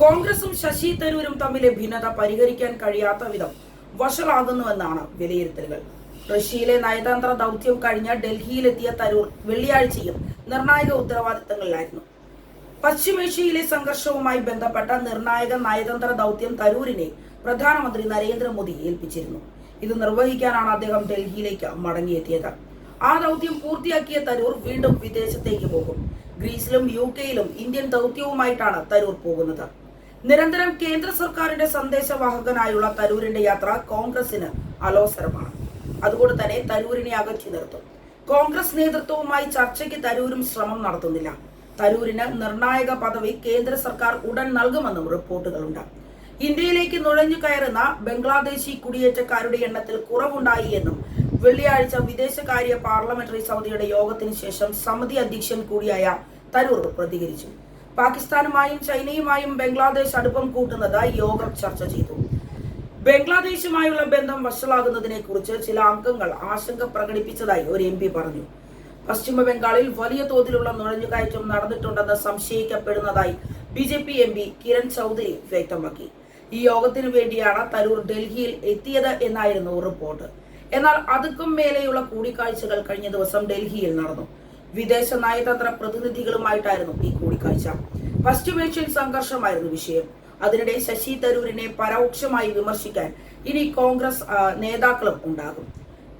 കോൺഗ്രസും ശശി തരൂരും തമ്മിലെ ഭിന്നത പരിഹരിക്കാൻ കഴിയാത്ത വിധം വഷളാകുന്നുവെന്നാണ് വിലയിരുത്തലുകൾ. റഷ്യയിലെ നയതന്ത്ര ദൗത്യം കഴിഞ്ഞ ഡൽഹിയിലെത്തിയ തരൂർ വെള്ളിയാഴ്ചയും നിർണായക ഉത്തരവാദിത്തങ്ങളിലായിരുന്നു. പശ്ചിമേഷ്യയിലെ സംഘർഷവുമായി ബന്ധപ്പെട്ട നിർണായക നയതന്ത്ര ദൗത്യം തരൂരിനെ പ്രധാനമന്ത്രി നരേന്ദ്രമോദി ഏൽപ്പിച്ചിരുന്നു. ഇത് നിർവഹിക്കാനാണ് അദ്ദേഹം ഡൽഹിയിലേക്ക് മടങ്ങിയെത്തിയത്. ആ ദൗത്യം പൂർത്തിയാക്കിയ തരൂർ വീണ്ടും വിദേശത്തേക്ക് പോകും. ഗ്രീസിലും യു കെയിലും ഇന്ത്യൻ ദൗത്യവുമായിട്ടാണ് തരൂർ പോകുന്നത്. നിരന്തരം കേന്ദ്ര സർക്കാരിന്റെ സന്ദേശവാഹകനായുള്ള തരൂരിന്റെ യാത്ര കോൺഗ്രസിന് അലോസരമാണ്. അതുകൊണ്ട് തന്നെ തരൂരിനെ അകറ്റി നിർത്തും. കോൺഗ്രസ് നേതൃത്വവുമായി ചർച്ചയ്ക്ക് തരൂരും ശ്രമം നടത്തുന്നില്ല. തരൂരിന് നിർണായക പദവി കേന്ദ്ര സർക്കാർ ഉടൻ നൽകുമെന്നും റിപ്പോർട്ടുകളുണ്ട്. ഇന്ത്യയിലേക്ക് നുഴഞ്ഞു കയറുന്ന ബംഗ്ലാദേശി കുടിയേറ്റക്കാരുടെ എണ്ണത്തിൽ കുറവുണ്ടായി എന്നും വെള്ളിയാഴ്ച വിദേശകാര്യ പാർലമെന്ററി സമിതിയുടെ യോഗത്തിന് ശേഷം സമിതി അധ്യക്ഷൻ കൂടിയായ തരൂർ പ്രതികരിച്ചു. പാകിസ്ഥാനുമായും ചൈനയുമായും ബംഗ്ലാദേശ് അടുപ്പം കൂട്ടുന്നതായി യോഗം ചർച്ച ചെയ്തു. ബംഗ്ലാദേശുമായുള്ള ബന്ധം വഷളാകുന്നതിനെ കുറിച്ച് ചില അംഗങ്ങൾ ആശങ്ക പ്രകടിപ്പിച്ചതായി ഒരു എം പറഞ്ഞു. പശ്ചിമ ബംഗാളിൽ വലിയ തോതിലുള്ള നുഴഞ്ഞുകയറ്റം നടന്നിട്ടുണ്ടെന്ന് സംശയിക്കപ്പെടുന്നതായി B J P M P Kiran Chaudhary വ്യക്തമാക്കി. ഈ യോഗത്തിനു വേണ്ടിയാണ് തരൂർ ഡൽഹിയിൽ എത്തിയത് എന്നായിരുന്നു റിപ്പോർട്ട്. എന്നാൽ അതുക്കും മേലെയുള്ള കൂടിക്കാഴ്ചകൾ കഴിഞ്ഞ ദിവസം ഡൽഹിയിൽ നടന്നു. വിദേശ നയതന്ത്ര പ്രതിനിധികളുമായിട്ടായിരുന്നു ഈ കൂടിക്കാഴ്ച. പശ്ചിമേഷ്യൻ സംഘർഷമായിരുന്നു വിഷയം. അതിനിടെ ശശി തരൂരിനെ പരോക്ഷമായി വിമർശിക്കാൻ ഇനി കോൺഗ്രസ് നേതാക്കളും ഉണ്ടാകും.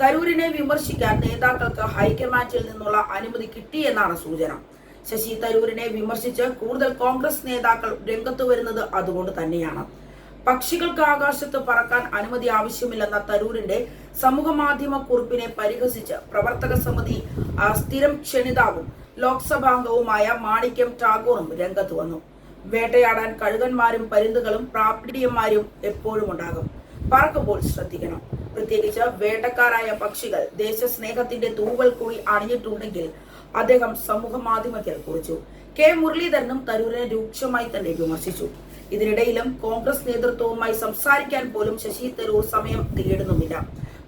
തരൂരിനെ വിമർശിക്കാൻ നേതാക്കൾക്ക് ഹൈക്കമാൻഡിൽ നിന്നുള്ള അനുമതി കിട്ടിയെന്നാണ് സൂചന. ശശി തരൂരിനെ വിമർശിച്ച് കൂടുതൽ കോൺഗ്രസ് നേതാക്കൾ രംഗത്തു വരുന്നത് അതുകൊണ്ട് തന്നെയാണ്. പക്ഷികൾക്ക് ആകാശത്ത് പറക്കാൻ അനുമതി ആവശ്യമില്ലെന്ന തരൂരിന്റെ സമൂഹ മാധ്യമ കുറിപ്പിനെ പരിഹസിച്ച് പ്രവർത്തക സമിതി സ്ഥിരം ക്ഷണിതാവും ലോക്സഭാംഗവുമായ മാണിക്യം ടാഗോറും രംഗത്ത് വന്നു. വേട്ടയാടാൻ കഴുകന്മാരും പരുന്തുകളും പ്രാപിടിയന്മാരും എപ്പോഴും ഉണ്ടാകും. പറക്കുമ്പോൾ ശ്രദ്ധിക്കണം. പ്രത്യേകിച്ച് വേട്ടക്കാരായ പക്ഷികൾ ദേശസ്നേഹത്തിന്റെ തൂവൽ കൂടി അണിഞ്ഞിട്ടുണ്ടെങ്കിൽ അദ്ദേഹം സമൂഹ മാധ്യമത്തിൽ കുറിച്ചു. കെ മുരളീധരനും തരൂരിനെ രൂക്ഷമായി തന്നെ വിമർശിച്ചു. ഇതിനിടയിലും കോൺഗ്രസ് നേതൃത്വവുമായി സംസാരിക്കാൻ പോലും ശശി തരൂർ സമയം തേടുന്നുമില്ല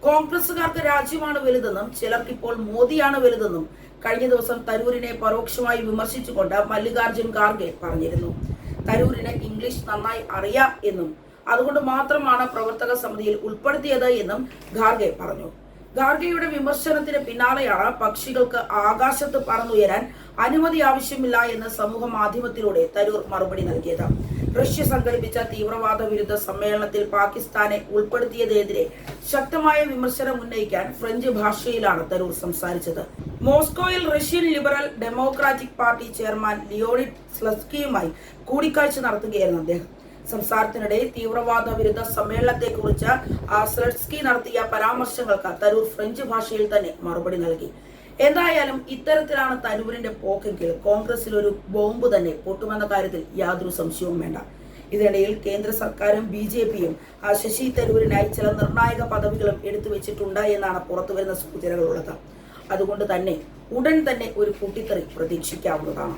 കോൺഗ്രസുകാർക്ക് രാജ്യമാണ് വലുതെന്നും ചിലർക്കിപ്പോൾ മോദിയാണ് വലുതെന്നും കഴിഞ്ഞ ദിവസം തരൂരിനെ പരോക്ഷമായി വിമർശിച്ചുകൊണ്ട് മല്ലികാർജുൻ ഖാർഗെ പറഞ്ഞിരുന്നു. തരൂരിന് ഇംഗ്ലീഷ് നന്നായി അറിയാം എന്നും അതുകൊണ്ട് മാത്രമാണ് പ്രവർത്തക സമിതിയിൽ ഉൾപ്പെടുത്തിയത് എന്നും ഖാർഗെ പറഞ്ഞു. ഖാർഗെയുടെ വിമർശനത്തിന് പിന്നാലെയാണ് പക്ഷികൾക്ക് ആകാശത്ത് പറന്നുയരാൻ അനുമതി ആവശ്യമില്ല എന്ന് സമൂഹ മാധ്യമത്തിലൂടെ തരൂർ മറുപടി നൽകിയത്. റഷ്യ സംഘടിപ്പിച്ച തീവ്രവാദ വിരുദ്ധ സമ്മേളനത്തിൽ പാകിസ്ഥാനെ ഉൾപ്പെടുത്തിയതിനെതിരെ ശക്തമായ വിമർശനം ഉന്നയിക്കാൻ ഫ്രഞ്ച് ഭാഷയിലാണ് തരൂർ സംസാരിച്ചത്. മോസ്കോയിൽ Russian liberal democratic party chairman Leonid സ്ലസ്കിയുമായി കൂടിക്കാഴ്ച നടത്തുകയായിരുന്നു അദ്ദേഹം. സംസാരത്തിനിടെ തീവ്രവാദ വിരുദ്ധ സമ്മേളനത്തെക്കുറിച്ച് സ്ലസ്കി നടത്തിയ പരാമർശങ്ങൾക്ക് തരൂർ ഫ്രഞ്ച് ഭാഷയിൽ തന്നെ മറുപടി നൽകി. എന്തായാലും ഇത്തരത്തിലാണ് തരൂരിന്റെ പോക്കെങ്കിൽ കോൺഗ്രസിൽ ഒരു ബോംബ് തന്നെ പൊട്ടുമെന്ന കാര്യത്തിൽ യാതൊരു സംശയവും വേണ്ട. ഇതിനിടയിൽ കേന്ദ്ര സർക്കാരും ബി ജെ പിയും ആ ശശി തരൂരിനായി ചില നിർണായക പദവികളും എടുത്തു വെച്ചിട്ടുണ്ട് എന്നാണ് പുറത്തുവരുന്ന സൂചനകളുള്ളത്. അതുകൊണ്ട് തന്നെ ഉടൻ തന്നെ ഒരു കൂട്ടിത്തെറി പ്രതീക്ഷിക്കാവുന്നതാണ്.